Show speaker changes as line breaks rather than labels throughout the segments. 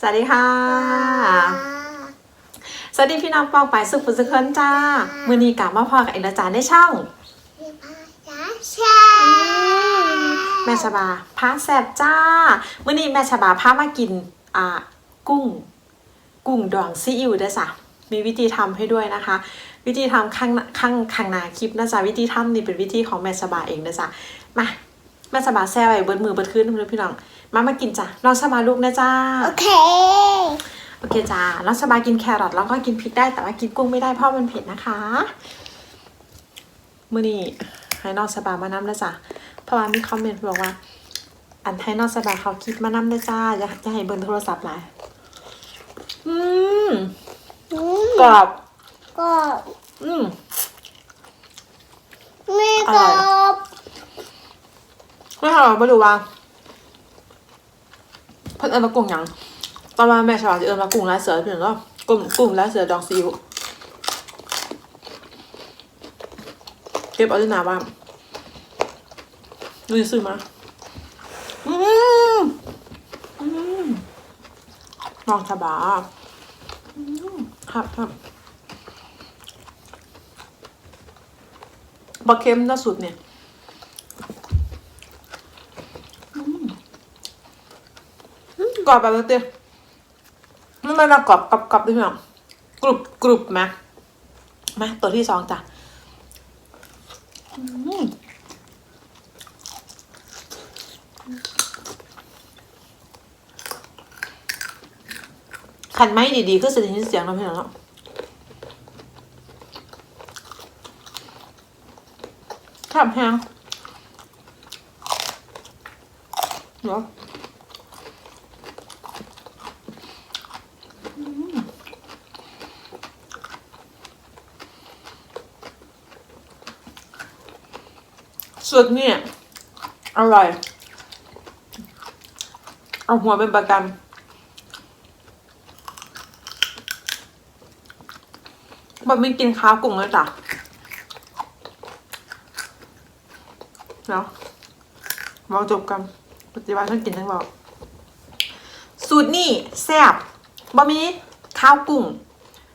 สวัสดีค่ะ สวัสดีพี่น้องปองไปสุขฟุสุขคนจ้า มือนี้กลับมาพอกับเอลจานได้ช่องแม่ชบาพาแซบจ้า มื่อนี้แม่ชบาพามากินอ่ากุ้ง กุ้งดองซีอิ๊วด้วยจ้ะมีวิธีทำให้ด้วยนะคะ วิธีทำข้างหน้าข้างข้างหน้าคลิปนะจ๊ะวิธีทำนี่เป็นวิธีของแม่ชบาเองนะจ๊ะมาแม่ชบาแซ่ไว้เบิดมือเบิดคืนเลยพี่น้อง มามากินจ้ะน้องชบาลูกนะจ้า
โอเค
โอเคจ้าน้องชบากินแครอทแล้วก็กินพริกได้แต่ว่ากินกุ้งไม่ได้เพราะมันเผ็ดนะคะมื่อนี้ให้น้องชบามานำนะจ๊ะเพราะว่ามีคอมเมนต์บอกว่า อันให้น้องชบาเขาคลิปมานำนะจ้าอย่าอย่าให้เบิร์โทรศัพท์หลายอืม
อืม
กรอบ
ก็
อืม
มีกรอบ
ไม่ค่ะไม่รู้ว่า เพิ่นเอิญมากุ้งยังตอนมาแม่ชบาจะเอิญมากุ้งลายเสือเพียงก็กุ้งกุ้งลายเสือดองซีอิ๊วเก็บเอาที่หนาบ้านดูซื้อมาอืมอืมลองชะบาอืมครับครับบะเค็มน่าสุดเนี่ยอืมอืม กรอบแบบเตี้ยไม่ไม่มากรอบกรอบกรอบด้วยมั้ยกรุบกรุบไหมมาตัวที่สองจ้ะอืมขันไม้ดีๆก็จะได้ยินเสียงเราะพี่น้องเนาะขับแพงเนาะอืม สุดเนี่ยอร่อย เอาหัวเป็นประกัน แบบไม่กินข้าวกลุ่มเลยจ้ะเนาะมาจบกันปฏิบัติท่านกินทั้งบอกสูตรนี่แซ่บบะมีข้าวกุ้ง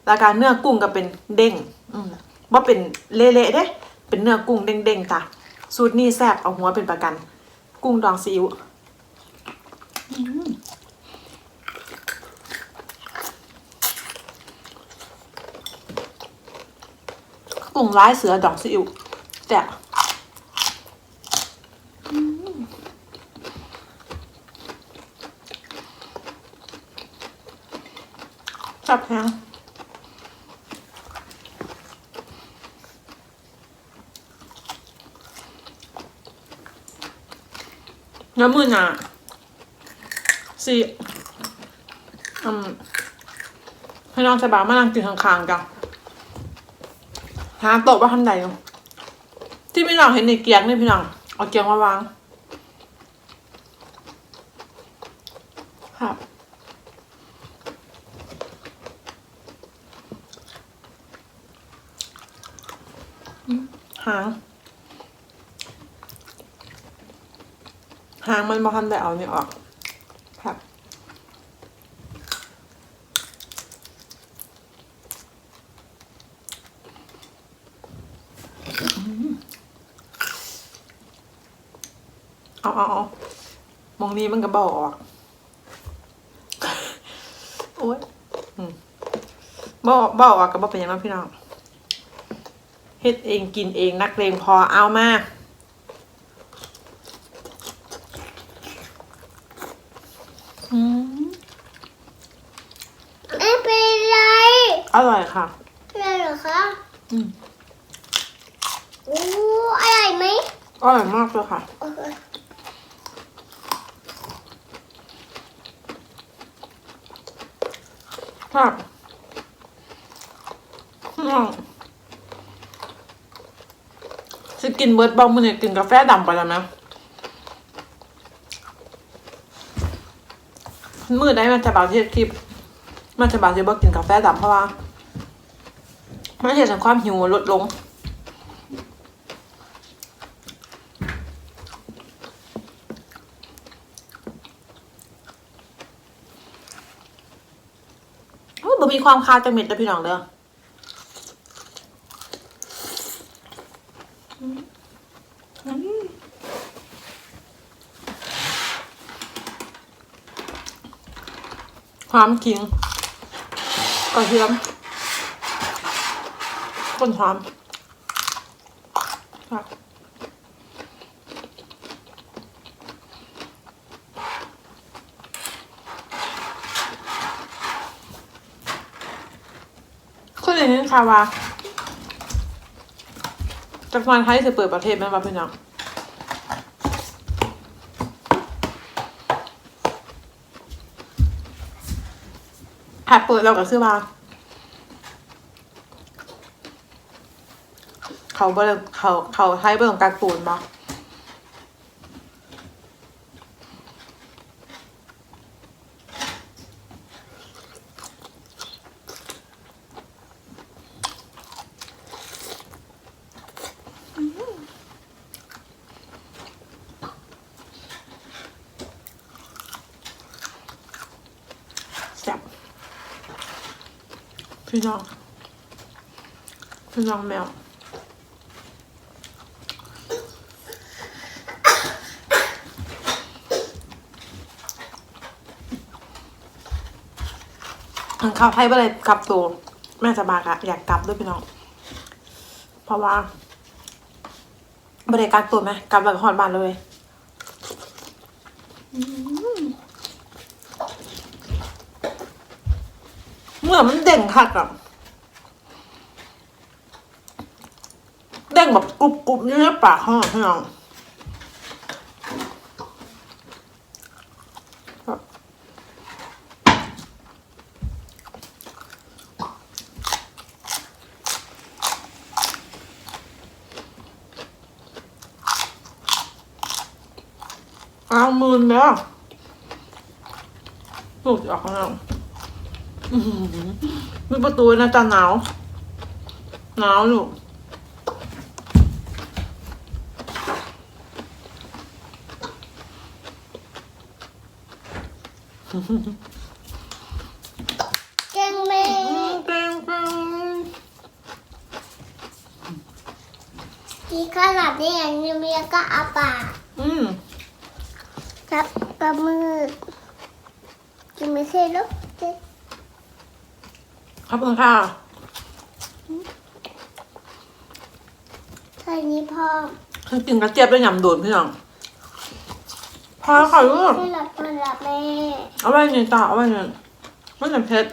แล้วก็เนื้อกุ้งก็เป็นเด้ง อืมบ่เป็นเละๆเด้ เป็นเนื้อกุ้งเด้งๆจ้ะ สูตรนี่แซ่บเอาหัวเป็นประกัน กุ้งดองซีอิ๊วกุ้งร้ายเสือดองซีอิ๊วแจ่บจับแฮง น้ำมือหนาสิอืมให้น้องชะบายมานั่งกินข้างๆกันหาโต๊ะว่าทันใดที่พี่น้องเห็นในเกียงนี่พี่น้องเอาเกียงมาวางครับหาง หางมันมาทันได้เอาเนี่ยออกครับเอาเอาเอามองนี้มันก็เบาออกโอ้ยเบาเบาออกก็บ่เป็นยังไงพี่น้องเฮ็ดเองกินเองนักเลงพอเอามา อืม
ไม่เป็นไร
อร่อยค่ะ
เป็นไรเหรอคะ
อืม
โอ้อร่อยไหม
อร่อยมากเลยค่ะ
โอเค
ครับอืมสิกินเบิร์ดบอมมือเนี่ยกินกาแฟดำไปแล้วนะ มือได้มันจะบางที่คลิปมันจะบางที่บอกกินกาแฟดำเพราะว่ามันเห็นถึงความหิวลดลงบ่มีความคาวจังเม็ดนะพี่น้องเด้อมอืมความขิงกระเทียมต้นหอมครับคุณอย่างนี้ค่ะว่าจากวันไทยจะเปิดประเทศไหมวะพี่น้อง ถ้าเปิดเราก็คือว่า เขาเบิ่งเขาเขาให้เบิ่งการ์ตูนมาซ่บ พี่น้องพี่น้องแมวทางข้าวไทยไปเลยกลับตัวแม่จะมากอะอยากกลับด้วยพี่น้อง เพราะว่าบริการตัวไหมกลับแล้วก็หอดบานเลยอืือมันเด้งคักอะเด้งแบบกรุบกรุบๆนี่ในปากห้องพี่น้องเอามืนแล้วลูกจะออกข้างนอกอื้อหือ มีประตูนะจ๊ะหนาว หนาวอยู่
เก่งไหม
เกรงเกรง
ที่ขนาดนี้อย่างนี้เมียก็เอาปาก
อืม
ครับกระมือกินไม่ใช่ลูกเจ๊
ขอบคุณค่ะ
ใช่นี้พ่อ
คือกินกระเจี๊ยบแล้วยำโดนพี่น้องพอค่ะลูก
ให้หลับพ่อหลับแม่
เอาไว้เนี่ยจ้าเอาไว้เนี่ยไม่จำเพชร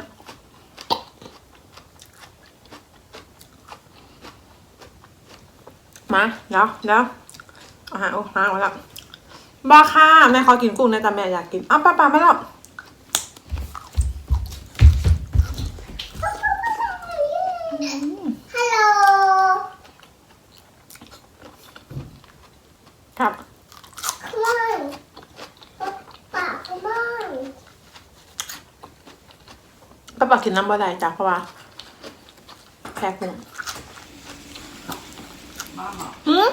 มาเดี๋ยวเดี๋ยวอาหารโอ้หาเอาละบ้าค่ะแม่ขอกินกุ้งนะแต่แม่อยากกินอ้าวป้าป้ามาแล้ว ครับ
Come on ปาก Come on
ป้าป้ากินน้ำบ่ได้จ้ะเพราะว่าแพ้กุ้งหืม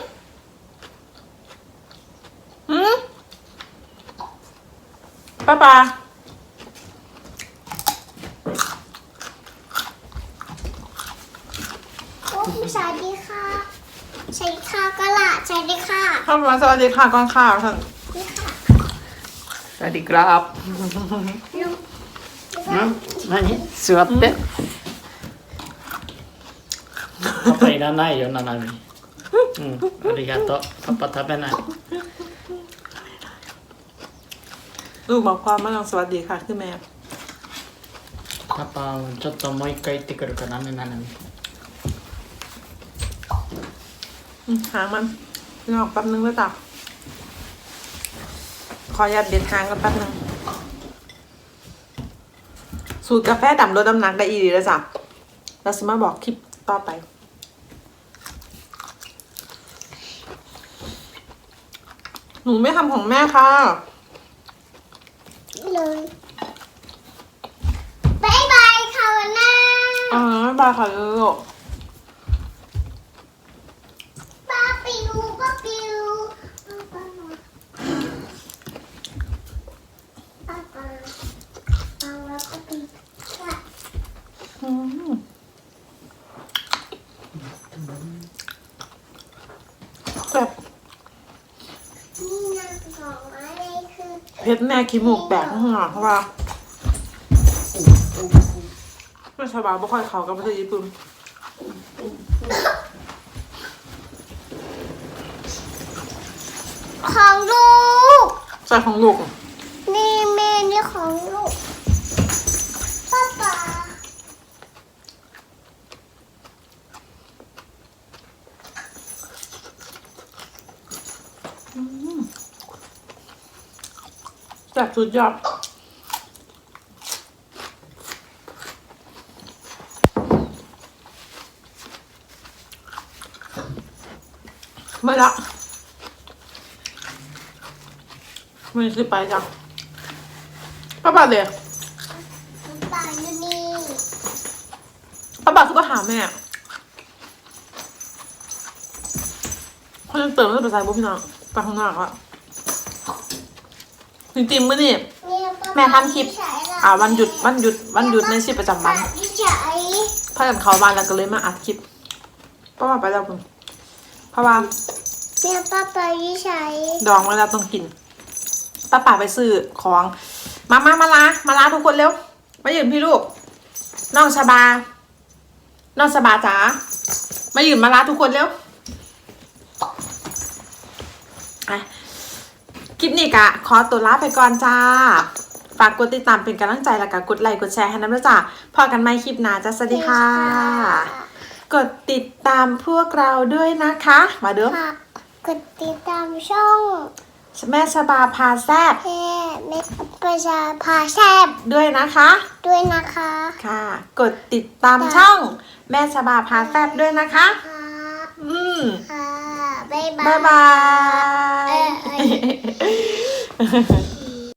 หืมป้าป้า
โอ้คุณสวัสดีค่ะ ใช่ค่ะก็ละใช่ดีค่ะ
เข้ามาสวัสดีค่ะก่อนค่ะท่าน
นี่ค่ะ
สวัสดีครับ
ลุง
うん何座ってパパいらないよ、ななみ。うん、ありがとう。パパ食べない。
ลูกบอกความมาลองสวัสดีค่ะคือแม่
パパ、ちょっともう一回行ってくるからね、ななみ。
หางมันลอกแป๊บนึงแล้วจ้ะขออนุญาตเด็ดหางกันแป๊บนึง สูตรกาแฟดำลดน้ำหนักได้อีดีแล้วจ้ะเราสิมาบอกคลิปต่อไปหนูไม่ทำของแม่ค่ะ
เลยบายบายค่ะวันหน้า
อ่าบ๊ายบายค่ะลูก
ป้าปิวป้าปิวป้าป้าป้าป้าป้าแล้วก็ปิว
เพชรแม่ขี้มูกแตกข้างหลังเพราะว่าไม่สบายไม่ค่อยเขากับประเทศญี่ปุ่น
ของลูก
ใส่ของลูก
นี่แม่นี่ของลูกป้าป๋า
แบบสุดยอดไม่ละไม่ซื้อไปจ้ะป้าบาทเลย
ป๋าอยู่นี่
ป้าบาทคือป้าถามแม่เขายังเติมแล้วไปใส่บุพี่น้องไปข้างหน้าอะ จริงๆมื่อนี่
เนี่ยป้า
แม่ทำคลิป อ่าวันหยุดวันหยุดวันหยุดในชีวิตประจำวัน
พี่ชาย
พากันเขามาแล้วก็เลยมาอัดคลิปเพราะว่าไปแล้วคุณเพราะว่า
เนี่ยป้าป๋าพี่ชาย
ดองไว้แล้วต้องกินป้าป่าไปซื้อของมามามาลามาลาทุกคนเร็วมายืนพี่ลูกน้องชบา น้องชบาจ๋ามายืนมาลาทุกคนเร็วอะ คลิปนี้กะขอตัวลาไปก่อนจ้า ฝากกดติดตามเป็นกำลังใจแล้วก็กดไลค์กดแชร์ให้น้ำด้วยจ้าพอกันไหมคลิปหน้าจ้าสวัสดีค่ะ กดติดตามพวกเราด้วยนะคะ มาเด้อ
ค่ะกดติดตามช่อง
แม่ชบาพาแซบ
แม่แม่ประชาพาแซบ
ด้วยนะคะ
ด้วยนะคะ
ค่ะ กดติดตามช่อง แม่ชบาพาแซบด้วยนะคะ
ค่ะ
อืม
ค่ะบ๊า